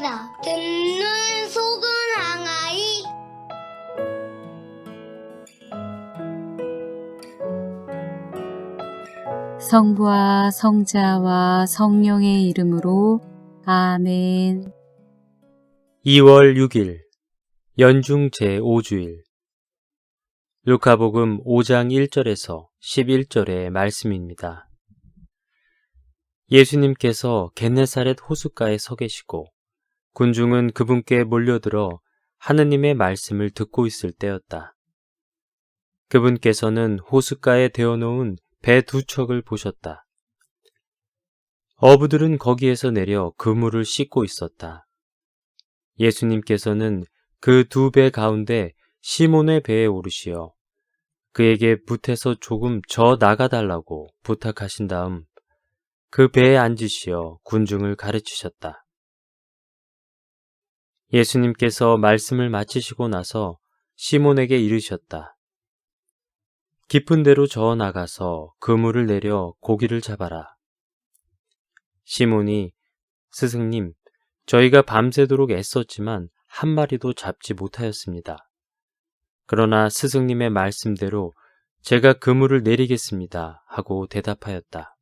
항상 듣는 속은 항아리 성부와 성자와 성령의 이름으로 아멘. 2월 6일 연중 제5주일 루카복음 5장 1절에서 11절의 말씀입니다. 예수님께서 겟네사렛 호숫가에 서 계시고 군중은 그분께 몰려들어 하느님의 말씀을 듣고 있을 때였다. 그분께서는 호숫가에 대어놓은 배 두 척을 보셨다. 어부들은 거기에서 내려 그물을 씻고 있었다. 예수님께서는 그 두 배 가운데 시몬의 배에 오르시어 그에게 붓에서 조금 저 나가달라고 부탁하신 다음 그 배에 앉으시어 군중을 가르치셨다. 예수님께서 말씀을 마치시고 나서 시몬에게 이르셨다. 깊은 데로 저어 나가서 그물을 내려 고기를 잡아라. 시몬이 스승님, 저희가 밤새도록 애썼지만 한 마리도 잡지 못하였습니다. 그러나 스승님의 말씀대로 제가 그물을 내리겠습니다. 하고 대답하였다.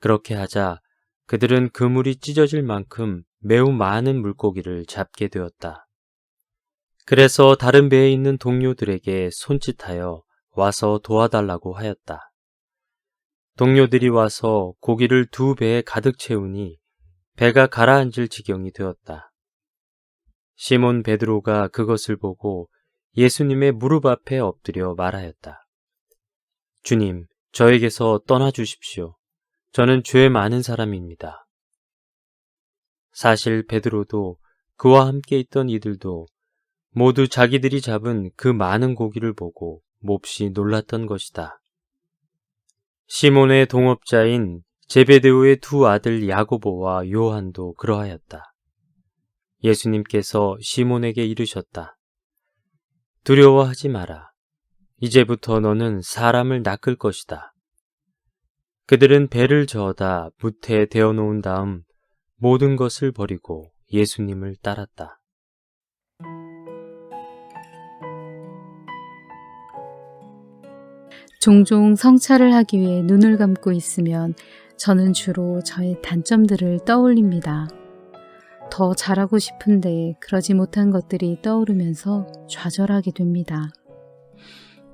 그렇게 하자 그들은 그물이 찢어질 만큼 매우 많은 물고기를 잡게 되었다. 그래서 다른 배에 있는 동료들에게 손짓하여 와서 도와달라고 하였다. 동료들이 와서 고기를 두 배에 가득 채우니 배가 가라앉을 지경이 되었다. 시몬 베드로가 그것을 보고 예수님의 무릎 앞에 엎드려 말하였다. 주님, 저에게서 떠나 주십시오. 저는 죄 많은 사람입니다. 사실 베드로도 그와 함께 있던 이들도 모두 자기들이 잡은 그 많은 고기를 보고 몹시 놀랐던 것이다. 시몬의 동업자인 제베데오의 두 아들 야고보와 요한도 그러하였다. 예수님께서 시몬에게 이르셨다. 두려워하지 마라. 이제부터 너는 사람을 낚을 것이다. 그들은 배를 저어다 무태에 대어 놓은 다음 모든 것을 버리고 예수님을 따랐다. 종종 성찰을 하기 위해 눈을 감고 있으면 저는 주로 저의 단점들을 떠올립니다. 더 잘하고 싶은데 그러지 못한 것들이 떠오르면서 좌절하게 됩니다.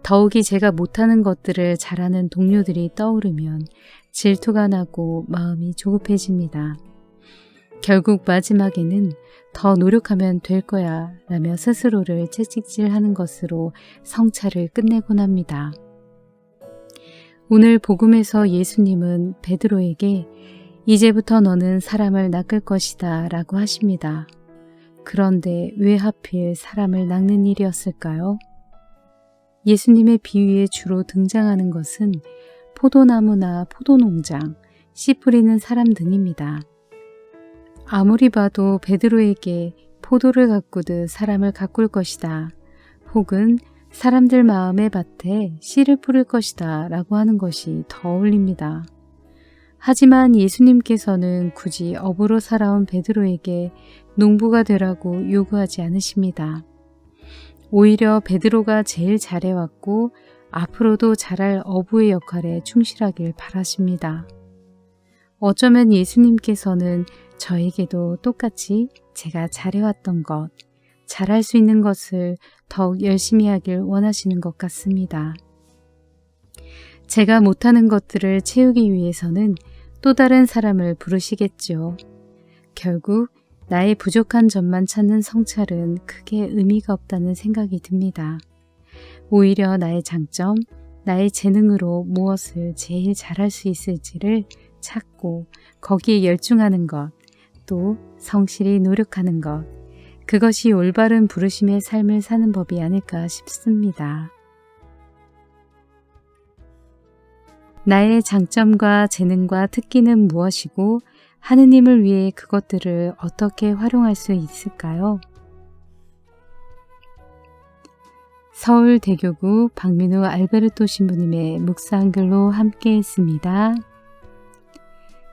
더욱이 제가 못하는 것들을 잘하는 동료들이 떠오르면 질투가 나고 마음이 조급해집니다. 결국 마지막에는 더 노력하면 될 거야 라며 스스로를 채찍질 하는 것으로 성찰을 끝내곤 합니다. 오늘 복음에서 예수님은 베드로에게 이제부터 너는 사람을 낚을 것이다 라고 하십니다. 그런데 왜 하필 사람을 낚는 일이었을까요? 예수님의 비유에 주로 등장하는 것은 포도나무나 포도농장, 씨 뿌리는 사람들입니다. 아무리 봐도 베드로에게 포도를 가꾸듯 사람을 가꿀 것이다. 혹은 사람들 마음의 밭에 씨를 뿌릴 것이다 라고 하는 것이 더 어울립니다. 하지만 예수님께서는 굳이 어부로 살아온 베드로에게 농부가 되라고 요구하지 않으십니다. 오히려 베드로가 제일 잘해왔고 앞으로도 잘할 어부의 역할에 충실하길 바라십니다. 어쩌면 예수님께서는 저에게도 똑같이 제가 잘해왔던 것, 잘할 수 있는 것을 더욱 열심히 하길 원하시는 것 같습니다. 제가 못하는 것들을 채우기 위해서는 또 다른 사람을 부르시겠죠. 결국 나의 부족한 점만 찾는 성찰은 크게 의미가 없다는 생각이 듭니다. 오히려 나의 장점, 나의 재능으로 무엇을 제일 잘할 수 있을지를 찾고 거기에 열중하는 것, 또 성실히 노력하는 것, 그것이 올바른 부르심의 삶을 사는 법이 아닐까 싶습니다. 나의 장점과 재능과 특기는 무엇이고 하느님을 위해 그것들을 어떻게 활용할 수 있을까요? 서울대교구 박민우 알베르토 신부님의 묵상글로 함께 했습니다.